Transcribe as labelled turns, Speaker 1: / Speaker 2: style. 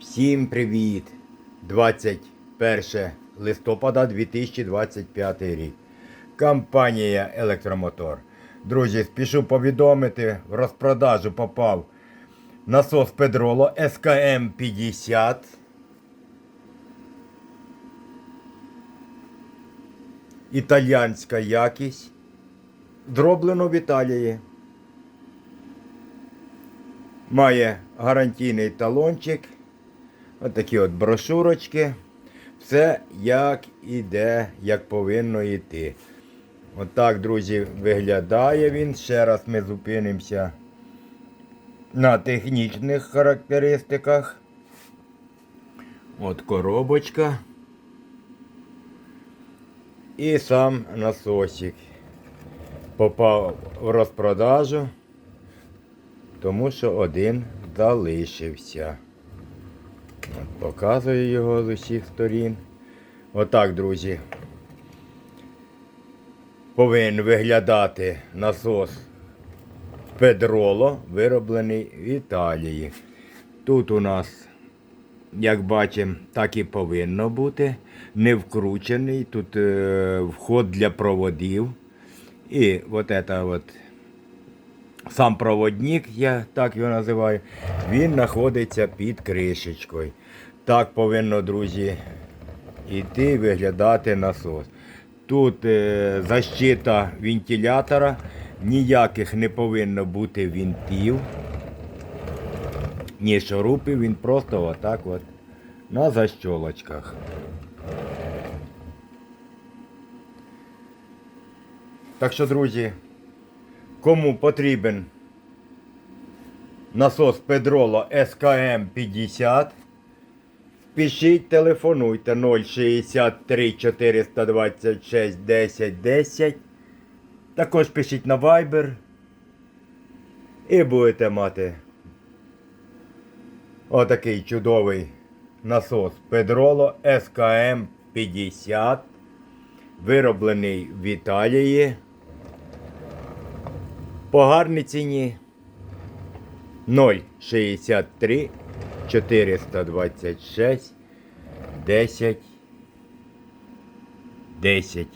Speaker 1: Всім привіт! 21 листопада 2025 рік. Компанія Електромотор. Друзі, спішу повідомити, в розпродажу попав насос Педроло СКМ 50. Італіянська якість. Зроблено в Італії. Має гарантійний талончик. Отакі от брошурочки. Все як іде, як повинно йти. Отак, друзі, виглядає він. Ще раз ми зупинимося на технічних характеристиках. От коробочка. І сам насосик попав в розпродажу, тому що один залишився. От, показую його з усіх сторін. Отак, друзі. Повинен виглядати насос Педроло, вироблений в Італії. Тут у нас, як бачимо, так і повинно бути. Не вкручений. Тут е, вход для проводів. І от це от сам проводник, я так його називаю, він знаходиться під кришечкою. Так повинно, друзі, йти виглядати насос. Тут е, защита вентилятора, ніяких не повинно бути вінтів, ні шурупів, він просто отак от на защолочках. Так що, друзі, Кому потрібен насос Педроло СКМ 50, пишіть, телефонуйте 063 426 10 10. Також пишіть на Viber і будете мати отакий чудовий насос Педроло СКМ 50, вироблений в Італії. По гарній ціні 063 426 10 10.